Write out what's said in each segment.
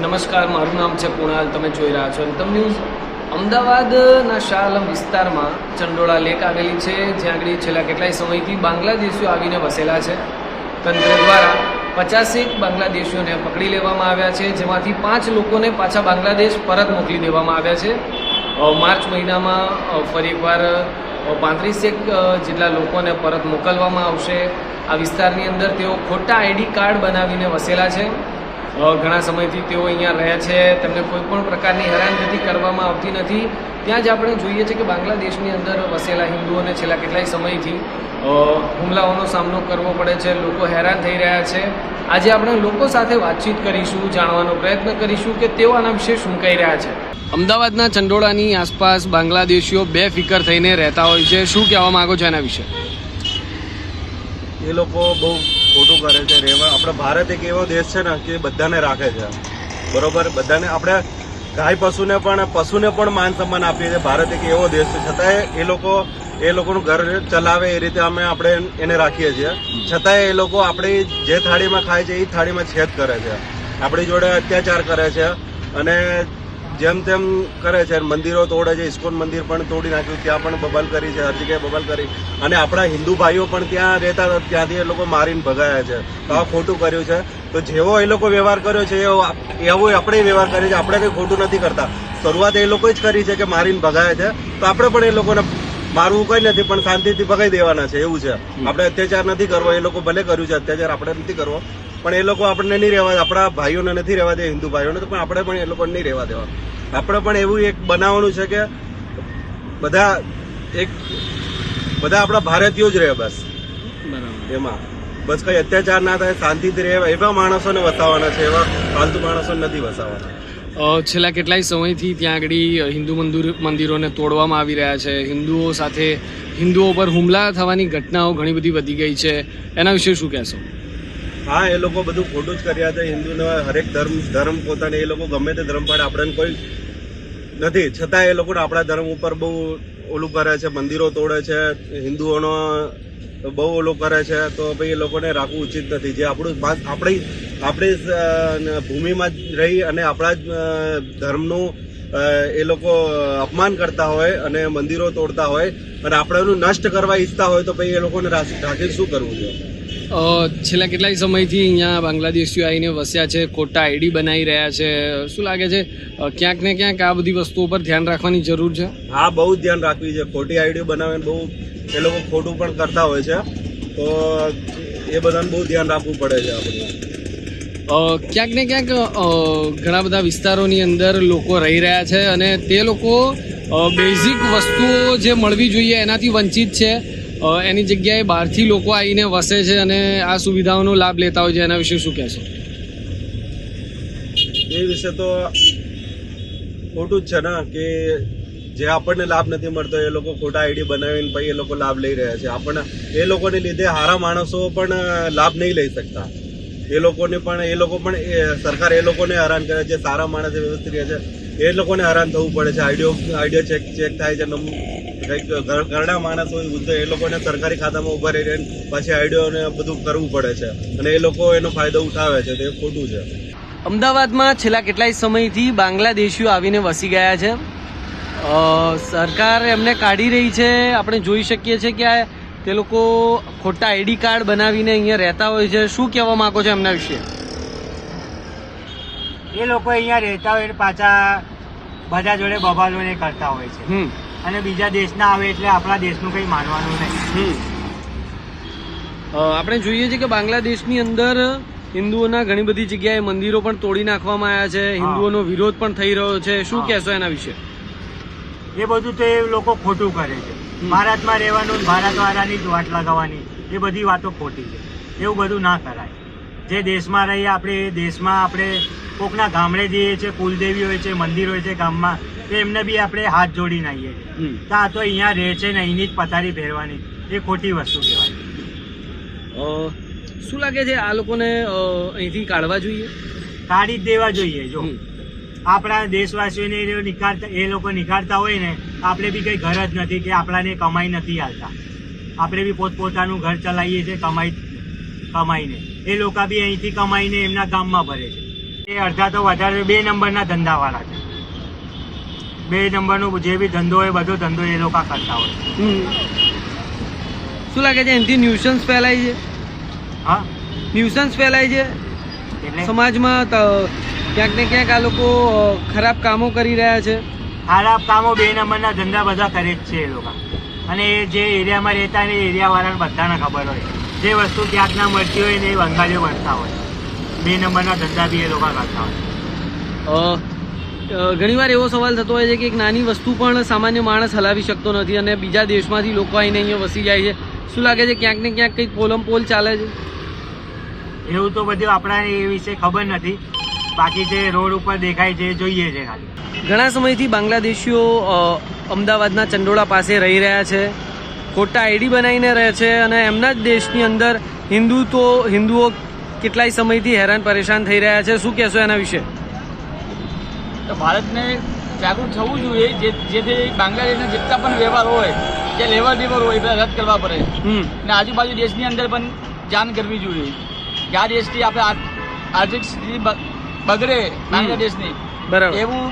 નમસ્કાર, મારું નામ છે કુણાલ, તમે જોઈ રહ્યા છો તમ ન્યૂઝ. અમદાવાદના શાહ વિસ્તારમાં ચંડોળા લેક આવેલી છે, જ્યાં આગળ છેલ્લા કેટલાય સમયથી બાંગ્લાદેશીઓ આવીને વસેલા છે. તંત્ર દ્વારા પચાસેક બાંગ્લાદેશીઓને પકડી લેવામાં આવ્યા છે, જેમાંથી પાંચ લોકોને પાછા બાંગ્લાદેશ પરત મોકલી દેવામાં આવ્યા છે. માર્ચ મહિનામાં ફરી એકવાર પાંત્રીસેક જેટલા લોકોને પરત મોકલવામાં આવશે. આ વિસ્તારની અંદર તેઓ ખોટા આઈડી કાર્ડ બનાવીને વસેલા છે. ઘણા સમયથી તેઓ અહીંયા રહ્યા છે. તેમને કોઈ પણ પ્રકારની હેરાનગતિ કરવામાં આવતી નથી. ત્યાં જ આપણે જોઈએ છે કે બાંગ્લાદેશની અંદર વસેલા હિન્દુઓને છેલ્લા કેટલાય સમયથી હુમલાઓનો સામનો કરવો પડે છે. લોકો હેરાન થઈ રહ્યા છે. આજે આપણે લોકો સાથે વાતચીત કરીશું, જાણવાનો પ્રયત્ન કરીશું કે તેઓ આના વિશે શું કહી રહ્યા છે. અમદાવાદના ચંડોળાની આસપાસ બાંગ્લાદેશીઓ બે ફિકર થઈને રહેતા હોય છે. શું કહેવા માગો છો એના વિશે? એ લોકો બહુ ખોટું કરે છે, રહેવા આપણે ભારત એક એવો દેશ છે ને કે બધાને રાખે છે. બરોબર? બધાને આપણે ગાય પશુને પણ પશુને પણ માન સન્માન આપીએ છીએ. ભારત એક એવો દેશ છે. છતાંય એ લોકો એ લોકોનું ઘર ચલાવે એ રીતે અમે આપણે એને રાખીએ છીએ. છતાંય એ લોકો આપણી જે થાળીમાં ખાય છે, એ થાળીમાં છેદ કરે છે. આપણી જોડે અત્યાચાર કરે છે. અને જેમ તેમ કરે છે મંદિરો તોડે છે, ઇસ્કોન મંદિર પણ તોડી નાખ્યું, ત્યાં પણ બબાલ કરી છે, હર જગ્યાએ બબાલ કરી. અને આપણા હિન્દુ ભાઈઓ પણ ત્યાં રહેતા હતા, ત્યાંથી એ લોકો મારીને ભગાયા છે. તો આ ખોટું કર્યું છે. તો જેવો એ લોકો વ્યવહાર કર્યો છે, એવો આપણે વ્યવહાર કરીએ છીએ, આપણે કંઈ ખોટું નથી કરતા. શરૂઆત એ લોકો જ કરી છે કે મારીને ભગાયા છે. તો આપણે પણ એ લોકોને મારવું કંઈ નથી, પણ શાંતિથી ભગાઈ દેવાના છે, એવું છે. આપણે અત્યાચાર નથી કરવો, એ લોકો ભલે કર્યું છે, અત્યાચાર આપણે નથી કરવો. પણ એ લોકો આપણને નહીં રહેવા આપણા ભાઈઓને નથી રહેવા દે, હિન્દુ ભાઈઓને, તો પણ આપણે પણ એ લોકોને નહીં રહેવા દેવા. આપણે પણ એવું એક બનાવવાનું છે કે બધા એક બધા આપણા ભારતીયો જ રહે બસ. એમાં. બસ કઈ અત્યાચાર ના થાય શાંતિથી રહે એવા માણસોને વસાવવાના છે એવા ફાલતુ માણસોને નથી વસાવવાના છેલ્લા કેટલાય સમયથી ત્યાં આગળ હિન્દુ મંદિર મંદિરોને તોડવામાં આવી રહ્યા છે. હિન્દુઓ સાથે હિન્દુઓ પર હુમલા થવાની ઘટનાઓ ઘણી બધી વધી ગઈ છે. એના વિશે શું કહેશો? હા, એ લોકો બધું ખોટું જ કર્યા છે હિન્દુનો હરેક ધર્મ ધર્મ પોતાને, એ લોકો ગમે તે ધર્મ પાડે. આપણને કોઈ નથી. છતાં એ લોકોને આપણા ધર્મ ઉપર બહુ ઓલું કરે છે, મંદિરો તોડે છે, હિન્દુઓનો બહુ ઓલું કરે છે. તો ભાઈ એ લોકોને રાખવું ઉચિત નથી. જે આપણું આપણી આપણી ભૂમિમાં જ રહી અને આપણા જ ધર્મનું એ લોકો અપમાન કરતા હોય અને મંદિરો તોડતા હોય અને આપણે એનું નષ્ટ કરવા ઈચ્છતા હોય તો પછી એ લોકોને રાખ- શું કરવું જોઈએ? છેલ્લા કેટલાય સમયથી અહીંયા બાંગ્લાદેશીઓ આવીને વસ્યા છે ખોટા આઈડી બનાવી રહ્યા છે. શું લાગે છે ક્યાંક ને ક્યાંક આ બધી વસ્તુઓ પર ધ્યાન રાખવાની જરૂર છે? હા બહુ જ ધ્યાન રાખવી છે. ખોટી આઈડીઓ બનાવીને બહુ એ લોકો ખોટું પણ કરતા હોય છે. તો એ બધાને બહુ ધ્યાન રાખવું પડે છે આપણે. ક્યાંક ને ક્યાંક ઘણા બધા વિસ્તારોની અંદર લોકો રહી રહ્યા છે અને તે લોકો બેઝિક વસ્તુઓ જે મળવી જોઈએ એનાથી વંચિત છે. એની જગ્યાએ બહારથી લોકો આવીને વસે છે અને આ સુવિધાઓનો લાભ લેતા હોય છે, એના વિશે શું કહેશો? એ વિશે તો ખોટું જ છે ને, કે જે આપણને લાભ નથી મળતો, એ લોકો ખોટા આઈડી બનાવીને પછી એ લોકો લાભ લઈ રહ્યા છે. આપણને, એ લોકોને લીધે હારા માણસો પણ લાભ નહીં લઈ શકતા. એ લોકોને પણ, એ લોકો પણ સરકાર એ લોકોને હેરાન કરે છે. સારા માણસ વ્યવસ્થિત રહે છે. એ લોકોને હેરાન થવું પડે છે. આઈડિયો આઈડિયો ચેક ચેક થાય છે. કંઈક ઘરડા માણસ હોય વૃદ્ધ એ લોકોને સરકારી ખાતામાં ઊભા રહી રહીને પછી આઈડિયોને બધું કરવું પડે છે. અને એ લોકો એનો ફાયદો ઉઠાવે છે તે ખોટું છે. અમદાવાદમાં છેલ્લા કેટલાય સમયથી બાંગ્લાદેશીઓ આવીને વસી ગયા છે. સરકાર એમને કાઢી રહી છે. આપણે જોઈ શકીએ છીએ કે આ તે લોકો ખોટા આઈડી કાર્ડ બનાવીને અહીંયા રહેતા હોય છે. શું કહેવા માંગો છો એમના વિશે? એ લોકો અહીંયા રહેતા હોય પાછા બધા જોડે બબાલોને કરતા હોય છે. અને બીજા દેશના આવે એટલે આપણા દેશનું કંઈ માનવાનું નહીં. આપણે જોઈએ છીએ કે બાંગ્લાદેશની અંદર હિન્દુઓના ઘણી બધી જગ્યાએ મંદિરો પણ તોડી નાખવામાં આવ્યા છે. હિન્દુઓનો વિરોધ પણ થઈ રહ્યો છે. શું કહેશો એના વિશે? એ બધું તો એ લોકો ખોટું કરે છે. ભારતમાં રહેવાનું ભારત વાળાની જ વાટ લગાવવાની એ બધી વાતો ખોટી છે. એવું બધું ના કરાય. જે દેશમાં રહીએ આપણે એ દેશમાં આપણે કોકના ગામડે જઈએ છીએ કુલદેવી હોય છે મંદિર હોય છે ગામમાં તો એમને બી આપણે હાથ જોડીને આવીએ. તો આ તો અહીંયા રહે છે ને અહીંની જ પથારી પહેરવાની. એ ખોટી વસ્તુ કહેવાય. શું લાગે છે આ લોકોને અહીંથી કાઢવા જોઈએ? કાઢી જ દેવા જોઈએ જો. આપણા દેશવાસીઓને એ નિખારતા એ લોકો નિકાળતા હોય ને આપણે બી કંઈ ઘર જ નથી કે આપણાને કમાઈ નથી આવતા આપણે બી પોતપોતાનું ઘર ચલાવીએ છીએ કમાઈ કમાઈને. એ લોકો બી અહીંથી કમાઈને એમના ગામમાં ભરે છે. એ અડધા તો વધારે બે નંબરના ધંધાવાળા છે. બે નંબરનું જે બી ધંધો હોય બધો ધંધો એ લોકો કરતા હોય. શું લાગે છે એનાથી ન્યુસન્સ ફેલાય છે? હા? ન્યુસન્સ ફેલાય છે? એટલે? સમાજમાં ક્યાંક ને ક્યાંક આ લોકો ખરાબ કામો કરી રહ્યા છે. ખરાબ કામો બે નંબરના ધંધા બધા કરે જ છે એ લોકો. અને એ જે એરિયામાં રહેતા ને એરિયાવાળાને બધાને ખબર હોય. જે વસ્તુ ક્યાંક ના મળતી હોય ને એ બંગાળીઓ બનતા હોય. બે નંબરના ધંધા બી એ લોકો કરતા હોય. ઘણીવાર એવો સવાલ થતો હોય છે કે એક નાની વસ્તુ પણ સામાન્ય માણસ હલાવી શકતો નથી અને બીજા દેશમાંથી લોકો આવીને અહીંયા વસી જાય છે. શું લાગે છે ક્યાંક ને ક્યાંક કંઈક પોલમ પોલ ચાલે છે? એવું તો બધું આપણા એ વિશે ખબર નથી. બાકી જે રોડ ઉપર દેખાય છે જોઈએ છે ખાલી. ઘણા સમયથી બાંગ્લાદેશીઓ અમદાવાદના ચંડોળા પાસે રહી રહ્યા છે. ખોટા આઈડી બનાવીને રહે છે અને એમના જ દેશની અંદર હિન્દુ તો હિન્દુઓ કેટલાય સમયથી હેરાન પરેશાન થઈ રહ્યા છે? શું કહેશો એના વિશે? તો ભારતને જાગૃત થવું જોઈએ જે જેથી બાંગ્લાદેશના જેટલા પણ વ્યવહાર હોય જે લેવર દેવર હોય એ રદ કરવા પડે. અને આજુબાજુ દેશની અંદર પણ જાણ કરવી જોઈએ. આ દેશથી આપણે આ- આર્થિક સ્થિતિ બગડે બાંગ્લાદેશની. બરાબર. એવું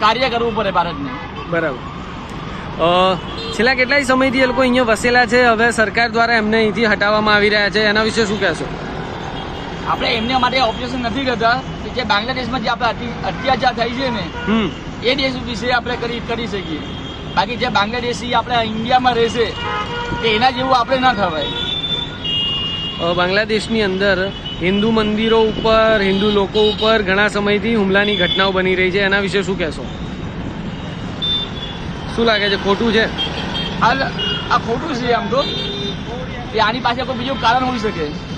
કાર્ય કરવું પડે ભારતને. બરાબર. છેલ્લા કેટલાય સમયથી એ લોકો અહીંયા વસેલા છે. હવે સરકાર દ્વારા એમને અહીંથી હટાવવામાં આવી રહ્યા છે. એના વિશે શું કહેશો? આપણે એમને માટે ઓપરેશન નથી કરતા કે જે બાંગ્લાદેશમાં જે આપણે અત્યાચાર થાય છે ને હમ. એ દેશ વિશે આપણે કરી કરી શકીએ. બાકી જે બાંગ્લાદેશી આપણે ઇન્ડિયામાં રહેશે કે એના જેવું આપણે ના થવાય. બાંગ્લાદેશની અંદર હિન્દુ મંદિરો ઉપર હિન્દુ લોકો ઉપર ઘણા સમયથી હુમલાની ઘટનાઓ બની રહી છે. એના વિશે શું કહેશો? શું લાગે છે? ખોટું છે? હાલ આ ખોટું છે આમ તો. આની પાસે કોઈ બીજું કારણ હોઈ શકે.